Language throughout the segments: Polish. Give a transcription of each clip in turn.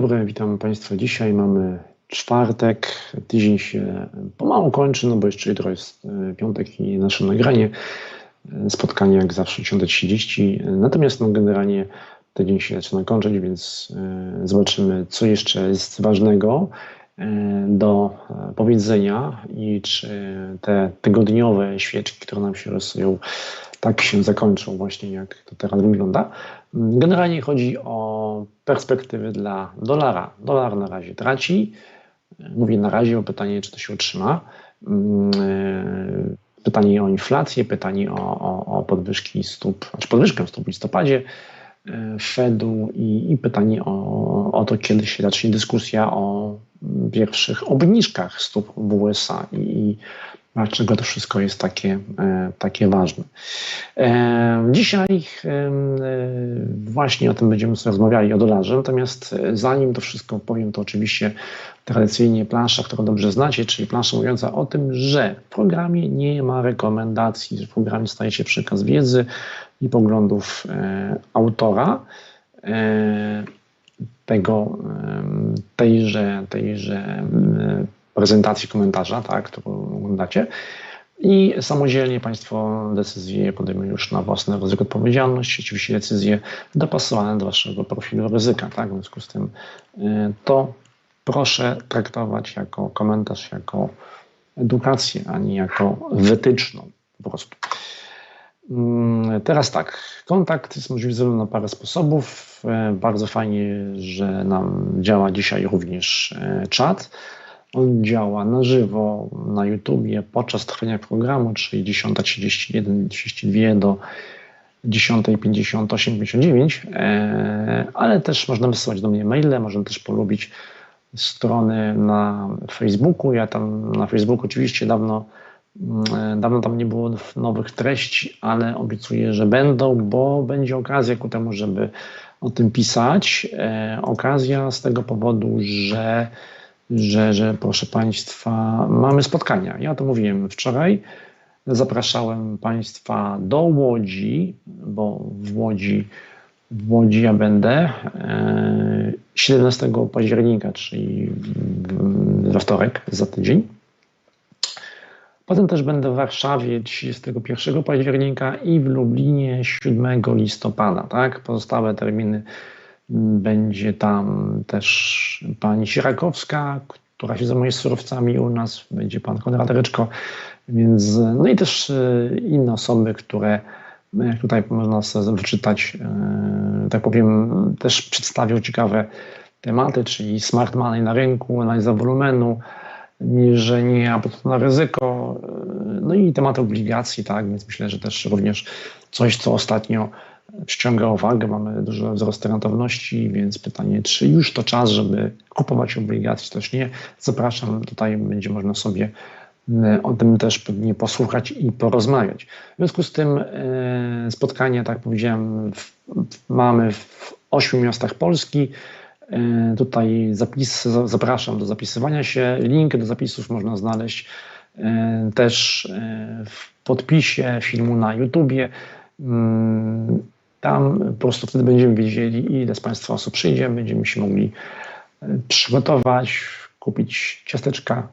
Dobry, witam Państwa. Dzisiaj mamy czwartek, tydzień się pomału kończy, no bo jeszcze jutro jest e, piątek i nasze nagranie. E, spotkanie jak zawsze 10.30. Natomiast no, generalnie tydzień się zaczyna kończyć, więc e, zobaczymy, co jeszcze jest ważnego do powiedzenia i czy te tygodniowe świeczki, które nam się rysują, tak się zakończą właśnie, jak to teraz wygląda. Generalnie chodzi o perspektywy dla dolara. Dolar na razie traci. Mówię na razie o pytanie, czy to się utrzyma. Mm, e, pytanie o inflację, pytanie o, o, o podwyżki stóp, znaczy podwyżkę stóp w listopadzie e, Fedu i, i pytanie o, o to, kiedy się zacznie dyskusja o pierwszych obniżkach stóp w USA i, dlaczego to wszystko jest takie, e, takie ważne. E, dzisiaj e, właśnie o tym będziemy sobie rozmawiali, o dolarze, natomiast zanim to wszystko powiem, to oczywiście tradycyjnie plansza, którą dobrze znacie, czyli plansza mówiąca o tym, że w programie nie ma rekomendacji, że w programie staje się przekaz wiedzy i poglądów autora tego, tejże, tejże prezentacji komentarza, tak, którą oglądacie. I samodzielnie Państwo decyzje podejmują już na własne ryzyko odpowiedzialność, oczywiście decyzje dopasowane do Waszego profilu ryzyka. Tak? W związku z tym y, to proszę traktować jako komentarz, jako edukację, a nie jako wytyczną po prostu. Mm, teraz tak, kontakt jest możliwy na parę sposobów. Y, bardzo fajnie, że nam działa dzisiaj również y, czat. On działa na żywo na YouTubie podczas trwania programu, czyli 10.31, 32 do 10.58, 59, e, ale też można wysyłać do mnie maile, można też polubić strony na Facebooku. Ja tam na Facebooku oczywiście dawno, dawno tam nie było nowych treści, ale obiecuję, że będą, bo będzie okazja ku temu, żeby o tym pisać. E, okazja z tego powodu, że że, że proszę Państwa, mamy spotkania. Ja to mówiłem wczoraj. Zapraszałem Państwa do Łodzi, bo w Łodzi, w Łodzi ja będę 17 e, października, czyli we wtorek, za tydzień. Potem też będę w Warszawie 31 października i w Lublinie 7 listopada. Tak? Pozostałe terminy będzie tam też pani Sierakowska, która się zajmuje surowcami u nas, będzie pan Konrad Ryczko, więc, no i też e, inne osoby, które jak tutaj można sobie wyczytać, e, tak powiem, też przedstawią ciekawe tematy, czyli smart money na rynku, analiza wolumenu, mierzenie apetytu na ryzyko, e, no i tematy obligacji, tak, więc myślę, że też również coś, co ostatnio przyciąga uwagę, mamy duży wzrost rentowności, więc pytanie, czy już to czas, żeby kupować obligacje, też nie. Zapraszam, tutaj będzie można sobie e, o tym też pewnie posłuchać i porozmawiać. W związku z tym e, spotkanie, tak powiedziałem, w, mamy w ośmiu miastach Polski. E, tutaj zapis, zapraszam do zapisywania się. Link do zapisów można znaleźć też w podpisie filmu na YouTubie. Mm, tam po prostu wtedy będziemy wiedzieli, ile z Państwa osób przyjdzie, będziemy się mogli e, przygotować, kupić ciasteczka,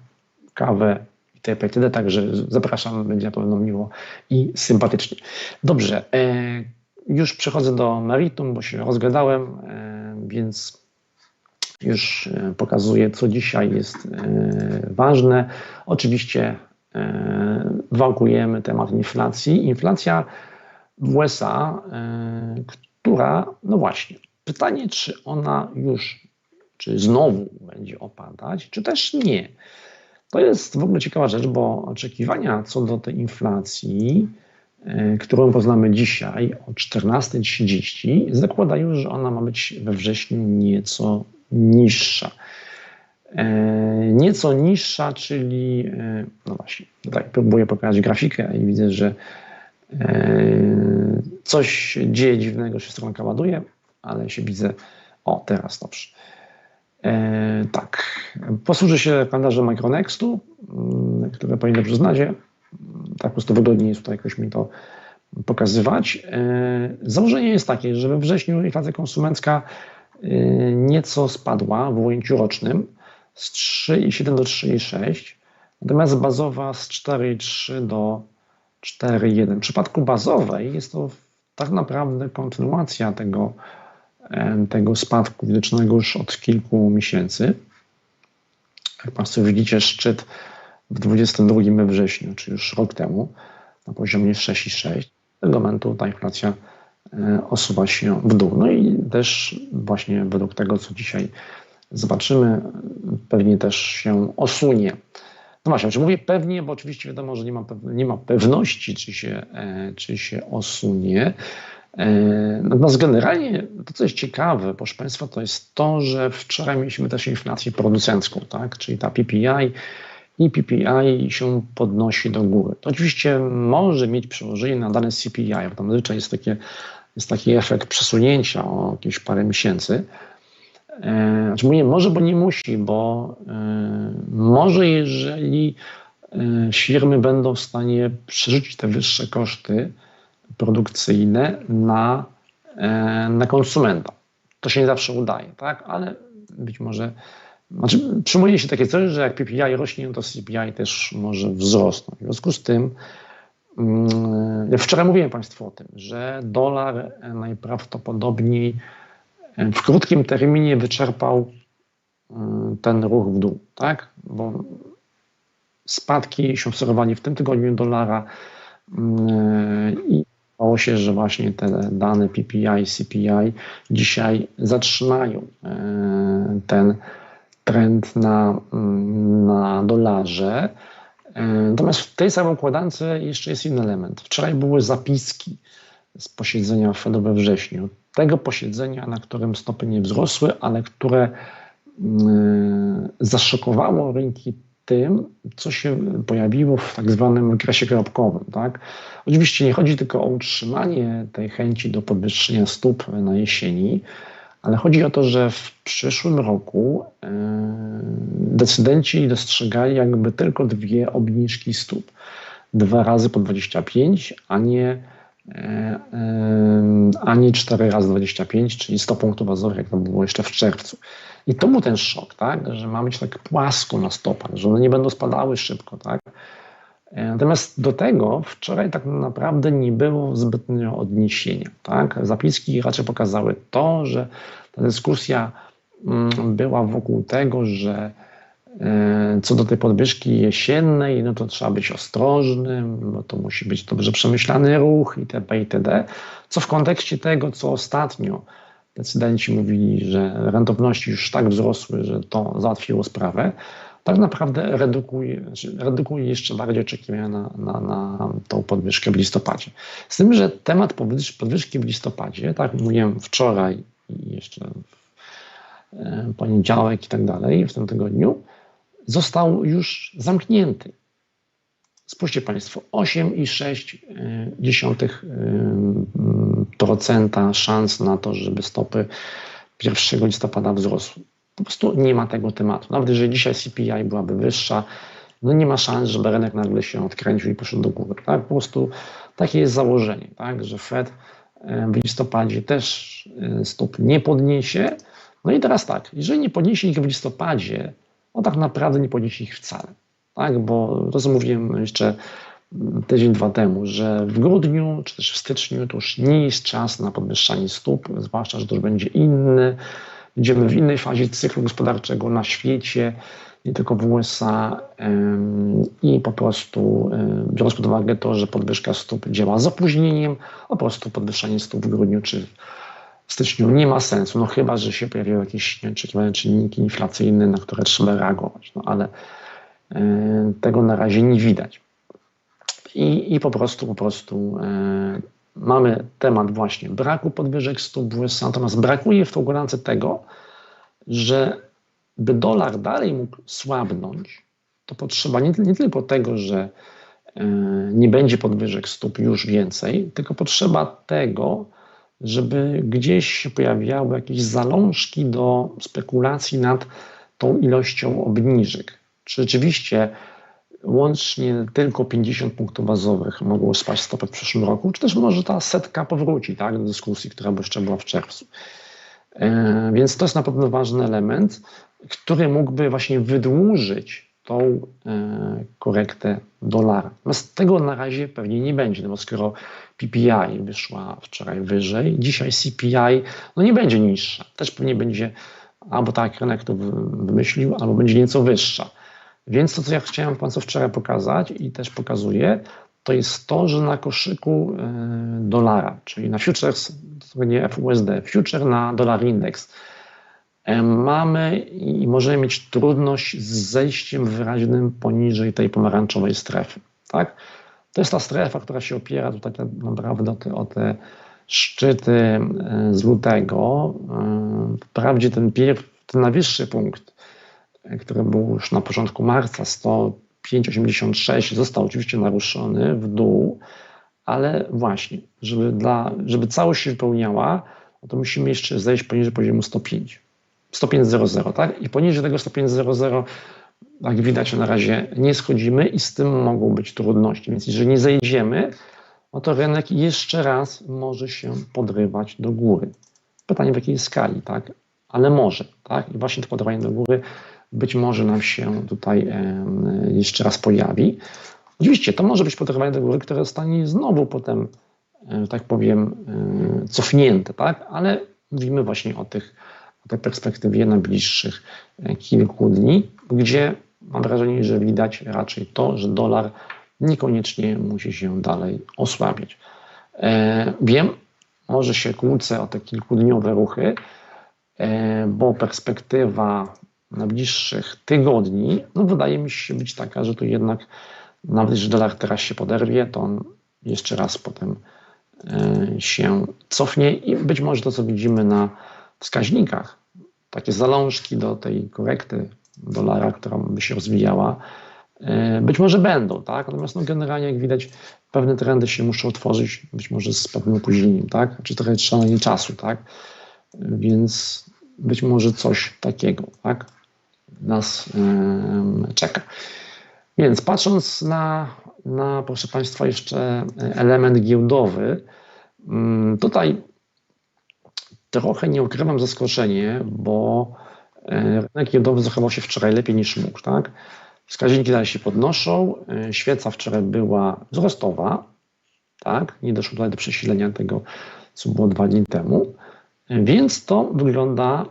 kawę itp. itd. Także zapraszam, będzie na pewno miło i sympatycznie. Dobrze, e, już przechodzę do meritum, bo się rozgadałem, e, więc już pokazuję, co dzisiaj jest ważne. Oczywiście wałkujemy temat inflacji. Inflacja w USA, e, która, no właśnie, pytanie, czy ona już, czy znowu będzie opadać, czy też nie. To jest w ogóle ciekawa rzecz, bo oczekiwania co do tej inflacji, e, którą poznamy dzisiaj o 14.30, zakładają, że ona ma być we wrześniu nieco niższa. E, nieco niższa, czyli, no właśnie, tak próbuję pokazać grafikę i widzę, że E, coś dzieje dziwnego, się stronka ładuje, ale się widzę. O, teraz dobrze. E, tak. Posłużę się kalendarzem Micronextu, mm, które powinno dobrze znacie. Tak po prostu wygodniej jest tutaj jakoś mi to pokazywać. E, założenie jest takie, że we wrześniu inflacja konsumencka nieco spadła w ujęciu rocznym z 3,7 do 3,6, natomiast bazowa z 4,3 do 4,1. W przypadku bazowej jest to tak naprawdę kontynuacja tego, tego spadku widocznego już od kilku miesięcy. Jak Państwo widzicie, szczyt w 22 wrześniu, czy już rok temu, na poziomie 6,6. Od tego momentu ta inflacja e, osuwa się w dół. No i też właśnie według tego, co dzisiaj zobaczymy, pewnie też się osunie. No właśnie, czy mówię pewnie, bo oczywiście wiadomo, że nie ma, nie ma pewności, czy się, e, czy się osunie. E, natomiast generalnie to, co jest ciekawe, proszę Państwa, to jest to, że wczoraj mieliśmy też inflację producencką, tak? czyli ta PPI i PPI się podnosi do góry. To oczywiście może mieć przełożenie na dane CPI, bo tam zazwyczaj jest, takie, jest taki efekt przesunięcia o jakieś parę miesięcy. E, znaczy mówię może, bo nie musi, bo e, może jeżeli e, firmy będą w stanie przerzucić te wyższe koszty produkcyjne na, na konsumenta. To się nie zawsze udaje, tak? ale być może znaczy, przyjmuje się takie coś, że jak PPI rośnie, to CPI też może wzrosnąć. W związku z tym, wczoraj mówiłem Państwu o tym, że dolar najprawdopodobniej w krótkim terminie wyczerpał mm, ten ruch w dół, tak? Bo spadki się obserwowali w tym tygodniu dolara mm, i Okazało się, że właśnie te dane PPI, CPI dzisiaj zatrzymają e, ten trend na, mm, na dolarze. E, natomiast w tej samej układance jeszcze jest inny element. Wczoraj były zapiski z posiedzenia Fedu we wrześniu. Tego posiedzenia, na którym stopy nie wzrosły, ale które mm, zaszokowało rynki tym, co się pojawiło w tak zwanym okresie kropkowym. Tak? Oczywiście nie chodzi tylko o utrzymanie tej chęci do podwyższenia stóp na jesieni, ale chodzi o to, że w przyszłym roku e, decydenci dostrzegali jakby tylko dwie obniżki stóp. Dwa razy po 25, a nie, e, e, a nie cztery razy 25, czyli 100 punktów bazowych, jak to było jeszcze w czerwcu. I to był ten szok, tak? że ma być tak płasko na stopach, że one nie będą spadały szybko. Tak? Natomiast do tego wczoraj tak naprawdę nie było zbytnio odniesienia. Tak? Zapiski raczej pokazały to, że ta dyskusja mm, była wokół tego, że e, co do tej podwyżki jesiennej, no to trzeba być ostrożnym, bo to musi być dobrze przemyślany ruch itp. itd. Co w kontekście tego, co ostatnio decydenci mówili, że rentowności już tak wzrosły, że to załatwiło sprawę, tak naprawdę redukuje, znaczy redukuje jeszcze bardziej oczekiwania na, na, na tą podwyżkę w listopadzie. Z tym, że temat podwyżki w listopadzie, tak mówiłem wczoraj i jeszcze w e, poniedziałek i tak dalej, w tym tygodniu, został już zamknięty. Spójrzcie Państwo, 8,6% szans na to, żeby stopy 1 listopada wzrosły. Po prostu nie ma tego tematu. Nawet jeżeli dzisiaj CPI byłaby wyższa, no nie ma szans, żeby rynek nagle się odkręcił i poszedł do góry. Tak? Po prostu takie jest założenie, tak? że Fed e, w listopadzie też e, stóp nie podniesie. No i teraz tak, jeżeli nie podniesie ich w listopadzie, no tak naprawdę nie podniesie ich wcale. Tak? Bo to, co mówiłem jeszcze tydzień, dwa temu, że w grudniu czy też w styczniu to już nie jest czas na podwyższanie stóp, zwłaszcza, że to już będzie inny Idziemy w innej fazie cyklu gospodarczego na świecie, nie tylko w USA i po prostu biorąc pod uwagę to, że podwyżka stóp działa z opóźnieniem, po prostu podwyższanie stóp w grudniu czy w styczniu nie ma sensu, no chyba, że się pojawiają jakieś nieoczekiwane czynniki inflacyjne, na które trzeba reagować, no ale tego na razie nie widać. I, i po prostu, po prostu mamy temat właśnie braku podwyżek stóp w USA, natomiast brakuje w tej tego, że by dolar dalej mógł słabnąć, to potrzeba nie, nie tylko tego, że e, nie będzie podwyżek stóp już więcej, tylko potrzeba tego, żeby gdzieś się pojawiały jakieś zalążki do spekulacji nad tą ilością obniżek. Czy rzeczywiście łącznie tylko 50 punktów bazowych mogło spaść stopy w przyszłym roku, czy też może ta setka powróci tak, do dyskusji, która jeszcze była w czerwcu. E, więc to jest na pewno ważny element, który mógłby właśnie wydłużyć tą e, korektę dolara. Natomiast tego na razie pewnie nie będzie, no bo skoro PPI wyszła wczoraj wyżej, dzisiaj CPI no nie będzie niższa. Też pewnie będzie albo tak rynek to wymyślił, albo będzie nieco wyższa. Więc to, co ja chciałem Państwu wczoraj pokazać i też pokazuję, to jest to, że na koszyku e, dolara, czyli na futures, nie FUSD, future na dolar index, e, mamy i możemy mieć trudność z zejściem wyraźnym poniżej tej pomarańczowej strefy. Tak? To jest ta strefa, która się opiera tutaj naprawdę o te, o te szczyty e, z lutego. Wprawdzie ten, pierw, ten najwyższy punkt, który był już na początku marca, 100 5,86 został oczywiście naruszony w dół, ale właśnie, żeby, dla, żeby całość się wypełniała, no to musimy jeszcze zejść poniżej poziomu 105. 105,00, tak? I poniżej tego 105,00, jak widać, na razie nie schodzimy i z tym mogą być trudności. Więc jeżeli nie zejdziemy, no to rynek jeszcze raz może się podrywać do góry. Pytanie w jakiej skali, tak? Ale może, tak? I właśnie to podrywanie do góry być może nam się tutaj jeszcze raz pojawi. Oczywiście to może być podrywanie do góry, które zostanie znowu potem, tak powiem, cofnięte, tak? ale mówimy właśnie o, tych, o tej perspektywie najbliższych e, kilku dni, gdzie mam wrażenie, że widać raczej to, że dolar niekoniecznie musi się dalej osłabiać. E, wiem, może się kłócę o te kilkudniowe ruchy, e, bo perspektywa najbliższych tygodni, no wydaje mi się być taka, że to jednak nawet jeśli dolar teraz się poderwie, to on jeszcze raz potem e, się cofnie i być może to, co widzimy na wskaźnikach, takie zalążki do tej korekty dolara, która by się rozwijała, e, być może będą, tak? Natomiast no, generalnie, jak widać, pewne trendy się muszą otworzyć, być może z pewnym opóźnieniem, tak? Czy trochę trzeba na nie czasu, tak? Więc być może coś takiego, tak? Nas czeka. Więc patrząc na, na, proszę Państwa, jeszcze element giełdowy, tutaj trochę nie ukrywam zaskoczenie, bo e, rynek giełdowy zachował się wczoraj lepiej niż mógł. Tak? Wskaźniki dalej się podnoszą, e, świeca wczoraj była wzrostowa, tak? nie doszło tutaj do przesilenia tego, co było dwa dni temu, więc to wygląda,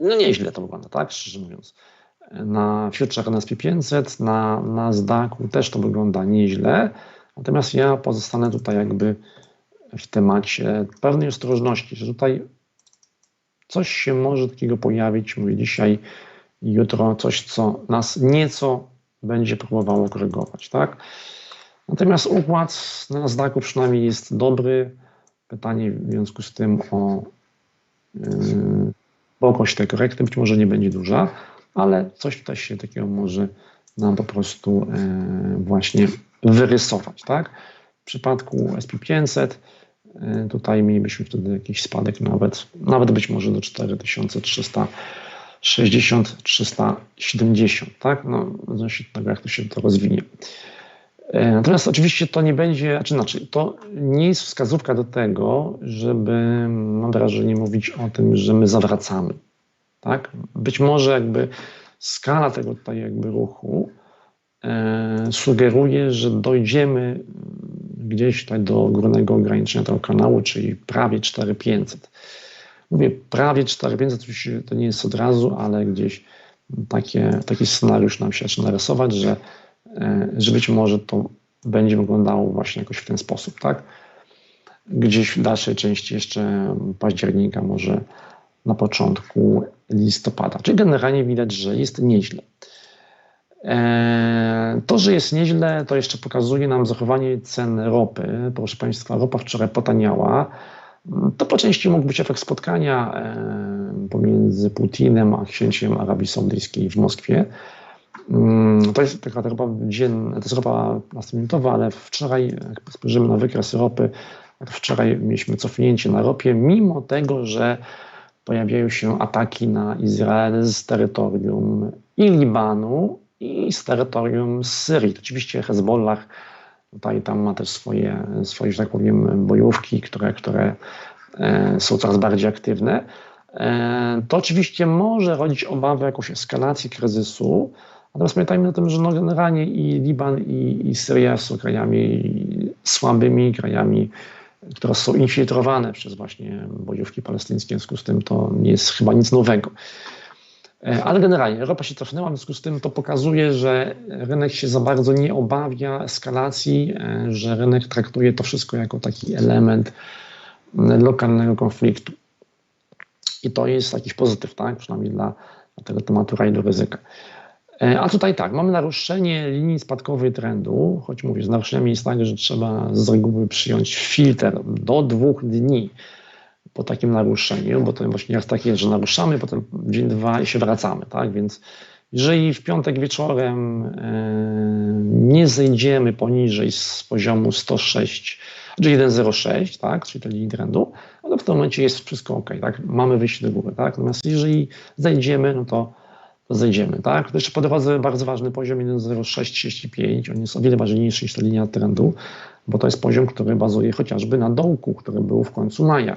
no nieźle to wygląda, tak, szczerze mówiąc na future NSP 500, na Nasdaqu też to wygląda nieźle, natomiast ja pozostanę tutaj jakby w temacie pewnej ostrożności, że tutaj coś się może takiego pojawić, mówię dzisiaj jutro, coś, co nas nieco będzie próbowało korygować, tak? Natomiast układ na Nasdaqu przynajmniej jest dobry. Pytanie w związku z tym o yy, głębokość tej korekty być może nie będzie duża ale coś tutaj się takiego może nam po prostu e, właśnie wyrysować, tak? W przypadku SP500 e, tutaj mielibyśmy wtedy jakiś spadek nawet, nawet być może do 4360, 370, tak? No, zależności od tego, jak to się to rozwinie. E, natomiast oczywiście to nie będzie, czy znaczy, to nie jest wskazówka do tego, żeby, mam wrażenie, mówić o tym, że my zawracamy. Tak? Być może jakby skala tego tutaj jakby ruchu e, sugeruje, że dojdziemy gdzieś tutaj do górnego ograniczenia tego kanału, czyli prawie 4500. Mówię prawie 4500, oczywiście to nie jest od razu, ale gdzieś takie, taki scenariusz nam się zaczyna rysować, że, e, że być może to będzie wyglądało właśnie jakoś w ten sposób, tak? Gdzieś w dalszej części jeszcze października może na początku listopada. Czyli generalnie widać, że jest nieźle. E, to, że jest nieźle, to jeszcze pokazuje nam zachowanie cen ropy. Proszę Państwa, ropa wczoraj potaniała. To po części mógł być efekt spotkania e, pomiędzy Putinem a księciem Arabii Saudyjskiej w Moskwie. Mm, to jest taka ropa dzienna, to jest ropa następnowa, ale wczoraj, jak spojrzymy na wykres ropy, wczoraj mieliśmy cofnięcie na ropie, mimo tego, że pojawiają się ataki na Izrael z terytorium i Libanu, i z terytorium Syrii. Oczywiście Hezbollah tutaj tam ma też swoje, swoje że tak powiem, bojówki, które, które e, są coraz bardziej aktywne. e, to oczywiście może rodzić obawę jakąś eskalacji kryzysu, natomiast pamiętajmy o tym, że no generalnie i Liban, i, i Syria są krajami słabymi, krajami, które są infiltrowane przez właśnie bojówki palestyńskie, w związku z tym to nie jest chyba nic nowego. E, ale generalnie Europa się cofnęła, w związku z tym to pokazuje, że rynek się za bardzo nie obawia eskalacji, e, że rynek traktuje to wszystko jako taki element lokalnego konfliktu. I to jest jakiś pozytyw, tak? przynajmniej dla, tego tematu rajdu ryzyka. E, a tutaj tak, mamy naruszenie linii spadkowej trendu, choć mówię, z naruszeniami jest tak, że trzeba z reguły przyjąć filtr do dwóch dni po takim naruszeniu, bo to właśnie jest takie, że naruszamy, potem dzień, dwa i się wracamy, tak? Więc jeżeli w piątek wieczorem e, nie zejdziemy poniżej z poziomu 106, czyli 1,06, tak, czyli tej linii trendu, no to w tym momencie jest wszystko ok, tak? Mamy wyjście do góry, tak? Natomiast jeżeli zejdziemy, no to zejdziemy, tak? To jeszcze po bardzo ważny poziom 1,0635, on jest o wiele ważniejszy niż ta linia trendu, bo to jest poziom, który bazuje chociażby na dołku, który był w końcu maja.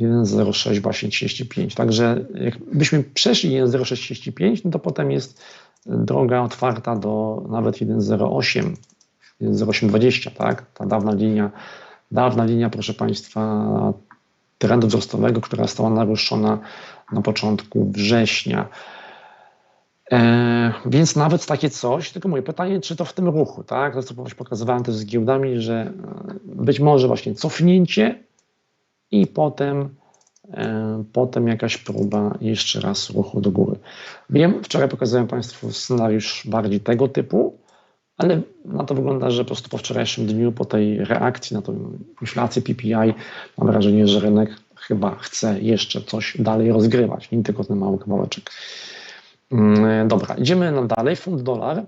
1,06 właśnie 35. Także jakbyśmy przeszli 1,0635, no to potem jest droga otwarta do nawet 1,08, 1,0820, tak? Ta dawna linia, dawna linia, proszę Państwa, trendu wzrostowego, która została naruszona na początku września. E, więc nawet takie coś, tylko moje pytanie, czy to w tym ruchu, tak? To co pokazywałem też z giełdami, że e, być może właśnie cofnięcie i potem, e, potem jakaś próba jeszcze raz ruchu do góry. Wiem, wczoraj pokazałem Państwu scenariusz bardziej tego typu, ale na to wygląda, że po prostu po wczorajszym dniu, po tej reakcji na tą inflację PPI, mam wrażenie, że rynek chyba chce jeszcze coś dalej rozgrywać, nie tylko ten mały kawałeczek. Mm, dobra, idziemy na dalej. Funt dolar.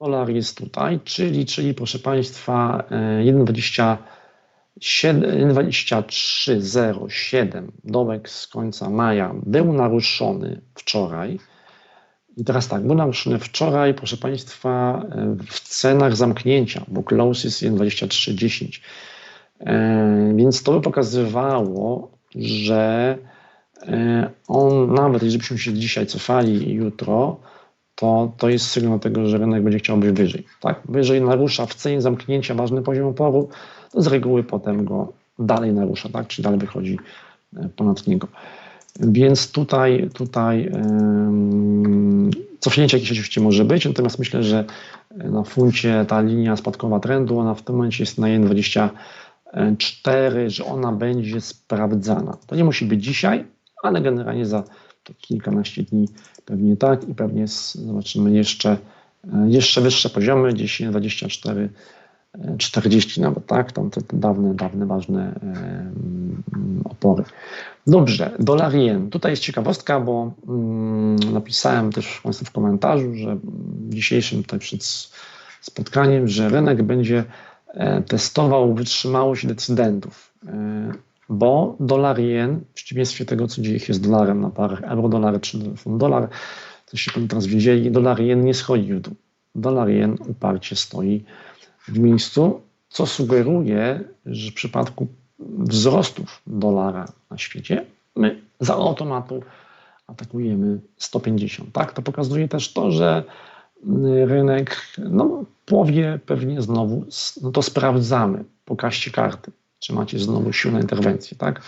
Dolar jest tutaj, czyli, czyli proszę Państwa 1,2307 e, dołek z końca maja był naruszony wczoraj. I teraz tak, był naruszony wczoraj, proszę Państwa, e, w cenach zamknięcia, bo close jest 1,2310. E, więc to by pokazywało, że on, nawet jeżeli byśmy się dzisiaj cofali jutro, to, to jest sygnał tego, że rynek będzie chciał być wyżej. Tak? Jeżeli narusza w cenie zamknięcia ważny poziom oporu, to z reguły potem go dalej narusza, tak? czyli dalej wychodzi e, ponad niego. Więc tutaj, tutaj yy, cofnięcie jakieś oczywiście może być, natomiast myślę, że na funcie ta linia spadkowa trendu, ona w tym momencie jest na 1,24, że ona będzie sprawdzana. To nie musi być dzisiaj, ale generalnie za kilkanaście dni pewnie tak i pewnie zobaczymy jeszcze, e, jeszcze wyższe poziomy, 10, 24, 40 nawet, tak? Tam te, te dawne, dawne, ważne um, opory. Dobrze, dolar jen. Tutaj jest ciekawostka, bo um, napisałem też Państwu w komentarzu, że dzisiejszym tutaj przed spotkaniem, że rynek będzie e, testował wytrzymałość decydentów. Bo dolar jen, w przeciwieństwie tego, co dzieje się z dolarem na parach euro-dolar czy dolar, coście Pani teraz widzieli, dolar jen nie schodzi w dół. Dolar jen uparcie stoi w miejscu, co sugeruje, że w przypadku wzrostów dolara na świecie, my za automatu atakujemy 150. Tak? To pokazuje też to, że rynek no, powie pewnie znowu, no to sprawdzamy, pokażcie karty czy macie znowu siłę na interwencję, tak?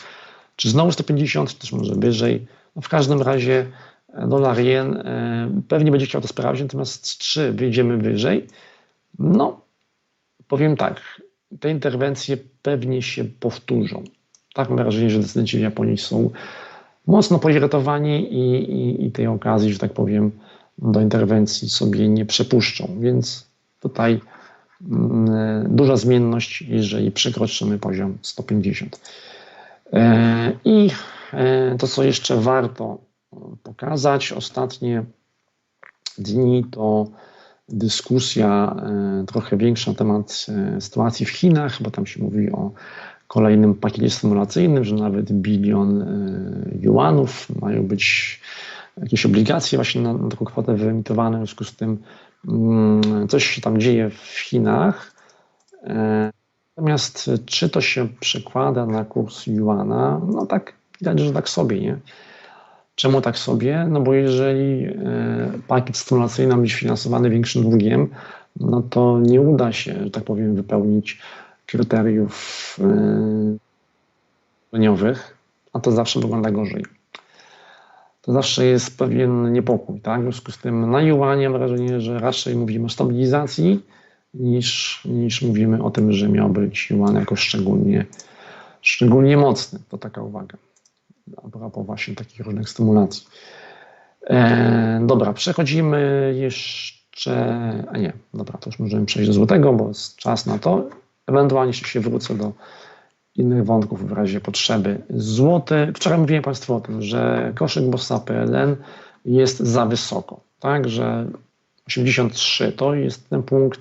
Czy znowu 150, czy też może wyżej. No w każdym razie e, dolar jen e, pewnie będzie chciał to sprawdzić, natomiast czy wyjdziemy wyżej, no powiem tak, te interwencje pewnie się powtórzą. Tak mam wrażenie, że decydenci w Japonii są mocno poirytowani i, i, i tej okazji, że tak powiem, do interwencji sobie nie przepuszczą, więc tutaj duża zmienność, jeżeli przekroczymy poziom 150. E, I e, to, co jeszcze warto pokazać, ostatnie dni to dyskusja e, trochę większa na temat sytuacji w Chinach, bo tam się mówi o kolejnym pakiecie stymulacyjnym, że nawet bilion juanów mają być jakieś obligacje właśnie na, na taką kwotę wyemitowane, w związku z tym coś się tam dzieje w Chinach. E, Natomiast czy to się przekłada na kurs Juana? No tak, widać, że tak sobie, nie? Czemu tak sobie? No bo jeżeli e, pakiet stymulacyjny ma być finansowany większym długiem, no to nie uda się, że tak powiem, wypełnić kryteriów leniowych, a to zawsze wygląda gorzej. To zawsze jest pewien niepokój, tak? W związku z tym na Juanie mam wrażenie, że raczej mówimy o stabilizacji niż, niż mówimy o tym, że miał być Juan jako szczególnie, szczególnie mocny. To taka uwaga a propos właśnie takich różnych stymulacji. E, dobra, przechodzimy jeszcze, a nie, dobra, to już możemy przejść do złotego, bo jest czas na to. Ewentualnie jeszcze się wrócę do innych wątków w razie potrzeby. Złoty, wczoraj mówiłem Państwu o tym, że koszyk Bossa PLN jest za wysoko, tak, że 83 to jest ten punkt,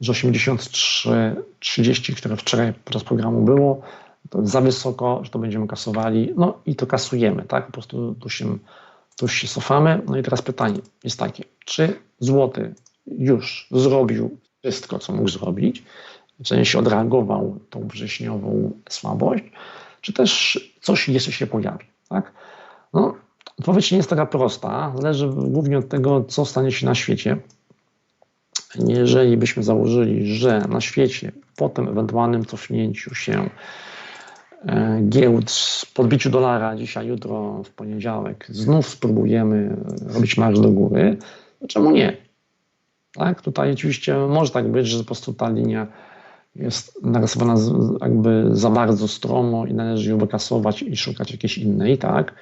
że 83,30, które wczoraj podczas programu było, to za wysoko, że to będziemy kasowali, no i to kasujemy, tak, po prostu tu się, tu się cofamy. No i teraz pytanie jest takie, czy złoty już zrobił wszystko, co mógł zrobić, w sensie odreagował tą wrześniową słabość, czy też coś jeszcze się pojawi, tak? No, odpowiedź nie jest taka prosta, zależy głównie od tego, co stanie się na świecie. Jeżeli byśmy założyli, że na świecie po tym ewentualnym cofnięciu się e, giełd, podbiciu dolara dzisiaj, jutro, w poniedziałek, znów spróbujemy robić marsz do góry, czemu nie? Tak? Tutaj oczywiście może tak być, że po prostu ta linia jest narysowana jakby za bardzo stromo i należy ją wykasować i szukać jakiejś innej, tak?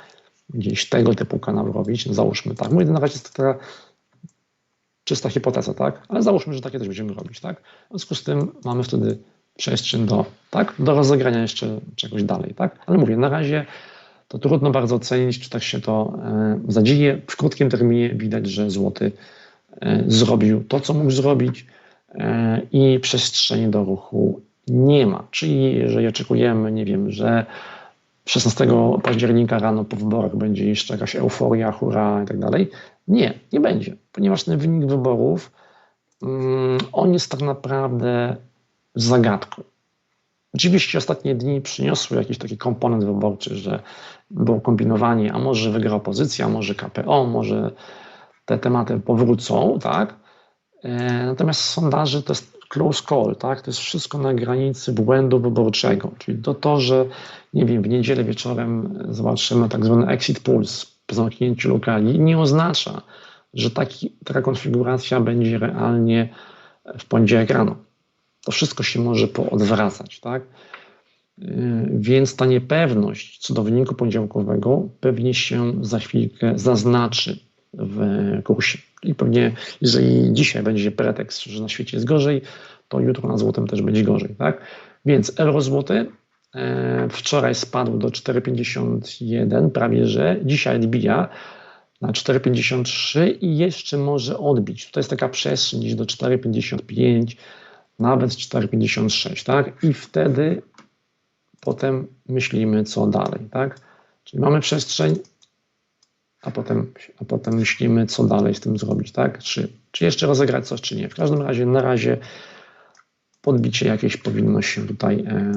Gdzieś tego typu kanał robić, no załóżmy tak. Mówię, na razie jest to taka czysta hipoteza, tak? Ale załóżmy, że takie też będziemy robić, tak? W związku z tym mamy wtedy przestrzeń do, tak? Do rozegrania jeszcze czegoś dalej, tak? Ale mówię, na razie to trudno bardzo ocenić, czy tak się to e, zadzieje. W krótkim terminie widać, że złoty e, zrobił to, co mógł zrobić i przestrzeni do ruchu nie ma. Czyli jeżeli oczekujemy, nie wiem, że 16 października rano po wyborach będzie jeszcze jakaś euforia, hura i tak dalej. Nie, nie będzie, ponieważ ten wynik wyborów, um, on jest tak naprawdę zagadką. Oczywiście ostatnie dni przyniosły jakiś taki komponent wyborczy, że było kombinowanie, a może wygra opozycja, a może KPO, może te tematy powrócą, tak? E, natomiast sondaże to jest close call, tak? To jest wszystko na granicy błędu wyborczego. Czyli to, to że nie wiem, w niedzielę wieczorem zobaczymy tak zwany exit pulse po zamknięciu lokali, nie oznacza, że taki, taka konfiguracja będzie realnie w poniedziałek rano. To wszystko się może poodwracać, tak? E, więc ta niepewność co do wyniku poniedziałkowego pewnie się za chwilkę zaznaczy w kursie. I pewnie, jeżeli dzisiaj będzie pretekst, że na świecie jest gorzej, to jutro na złotym też będzie gorzej. Tak? Więc euro złoty e, wczoraj spadł do 4,51 prawie, że dzisiaj odbija na 4,53 i jeszcze może odbić. Tutaj jest taka przestrzeń do 4,55, nawet 4,56, tak? I wtedy potem myślimy, co dalej, tak? Czyli mamy przestrzeń a potem, a potem myślimy, co dalej z tym zrobić, tak? Czy, czy jeszcze rozegrać coś, czy nie. W każdym razie na razie podbicie jakieś powinno się tutaj e,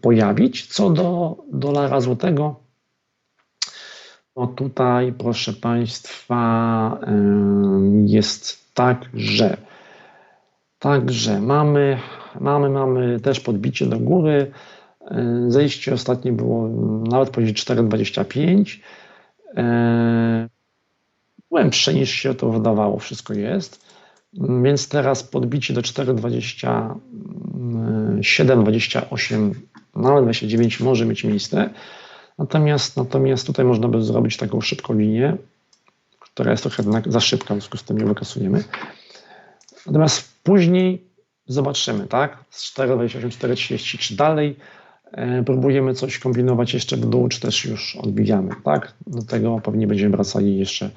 pojawić. Co do dolara złotego, to tutaj, proszę Państwa, e, jest tak, że Także mamy, mamy, mamy też podbicie do góry. E, zejście ostatnie było nawet poniżej 4,25. E, głębsze niż się to wydawało, wszystko jest. Więc teraz podbicie do 4,27, 28, nawet 29 może mieć miejsce. Natomiast, natomiast tutaj można by zrobić taką szybką linię, która jest trochę za szybka, w związku z tym nie wykasujemy. Natomiast później zobaczymy, tak? Z 4,28, 4,30 czy dalej próbujemy coś kombinować jeszcze w dół, czy też już odbijamy, tak? Do tego pewnie będziemy wracali jeszcze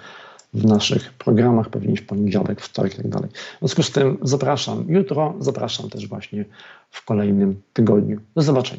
w naszych programach, pewnie w poniedziałek, wtorek i tak dalej. W związku z tym zapraszam jutro, zapraszam też właśnie w kolejnym tygodniu. Do zobaczenia.